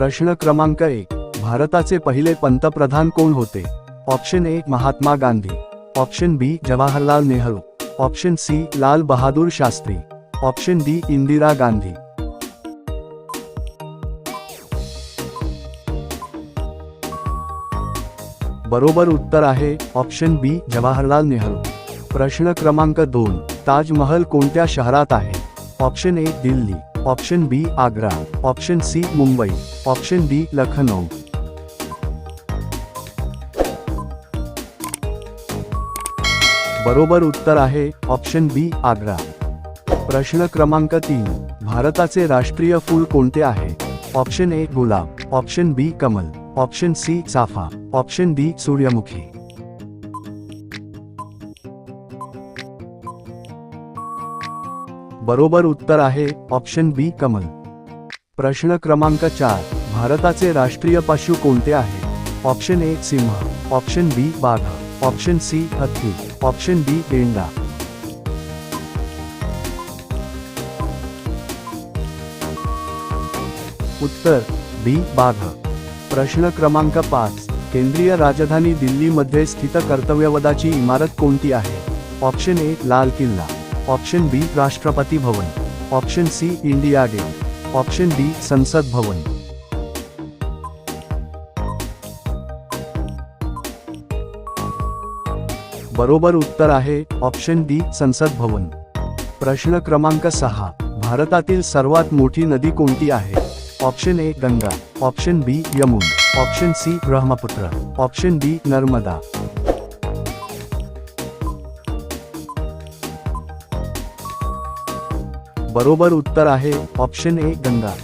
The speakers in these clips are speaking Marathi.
प्रश्न क्रमांक एक. भारताचे पहिले पंतप्रधान कोण होते? Option A Mahatma Gandhi. Option B Jawaharlal Nehru. Option C Lal Bahadur Shastri. Option D Indira Gandhi. बरोबर उत्तर आहे ऑप्शन बी जवाहरलाल नेहरू. प्रश्न क्रमांक दोन. ताजमहल कोणत्या शहरात आहे? Option A Delhi. Option B Agra, option C Mumbai, option D Lucknow. बरोबर उत्तर आहे ऑप्शन बी आग्रा. प्रश्न क्रमांक तीन, भारताचे राष्ट्रीय फूल कोणते आहे? ऑप्शन ए गुलाब, ऑप्शन बी कमल, ऑप्शन सी चाफा, ऑप्शन डी सूर्यमुखी. बरोबर उत्तर आहे ऑप्शन बी कमल. प्रश्न क्रमांक चार भारताचे राष्ट्रीय पशु कोणते आहे? ऑप्शन ए सिंह. ऑप्शन बी बाघ. ऑप्शन सी हत्ती. ऑप्शन डी गेंडा उत्तर बी बाघ. प्रश्न क्रमांक पाच केंद्रीय राजधानी दिल्लीमध्ये स्थित कर्तव्यवदाची इमारत कोणती आहे? ऑप्शन ए लाल किल्ला. Option B Rashtrapati Bhavan, option C India Gate, option D Sansad Bhavan. बरोबर उत्तर आहे, ऑप्शन डी संसद भवन. प्रश्न क्रमांक सहा, भारतातील सर्वात मोठी नदी कोणती आहे? Option A Ganga, option B Yamuna, option C Brahmaputra, option D Narmada. बरोबर उत्तर आहे ऑप्शन ए गंगा.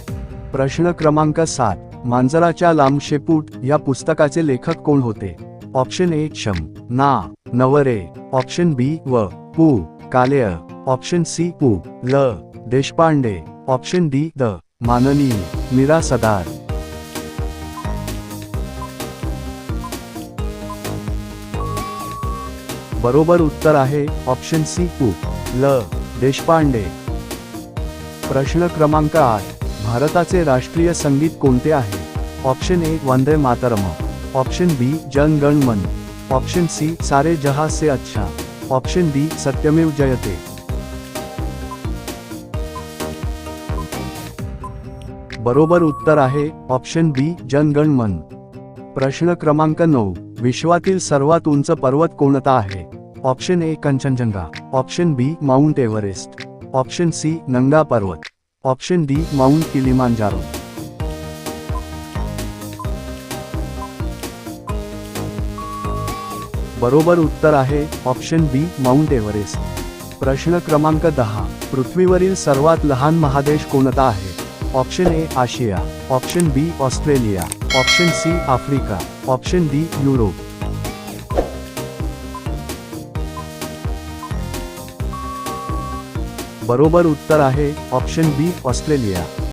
प्रश्न क्रमांक सात. मांजराच्या लांब शेपूट या पुस्तकाचे लेखक कोण होते? ऑप्शन ए शम. ना. Navare. Option B Va. Pu. Kaley. Option C Pu. La. Deshpande. Option D the. माननीय. मीरा सदार. बरोबर उत्तर आहे ऑप्शन सी पु. ल. देशपांडे. प्रश्न क्रमांक आठ. भारताचे राष्ट्रीय संगीत कोणते आहे? Option A Vande Mataram. Option B Jana Gana Mana. Option C Saare Jahaj Se Achha. Option D Satyamev Jayate. बरोबर उत्तर आहे ऑप्शन बी जनगण मन. प्रश्न क्रमांक नऊ. विश्वातील सर्वात उंच पर्वत कोणता आहे? Option A Kanchenjunga. Option B Mount Everest. Option C, Nanga Parbat. Option D, Mount Kilimanjaro. बरोबर उत्तर आहे, ऑप्शन बी, माउंट एव्हरेस्ट. प्रश्न क्रमांक दहा, पृथ्वीवरील सर्वात लहान महादेश कोणता आहे? Option A, Asia. Option B, Australia. Option C, Africa. Option D, Europe. बरोबर उत्तर आहे ऑप्शन बी ऑस्ट्रेलिया.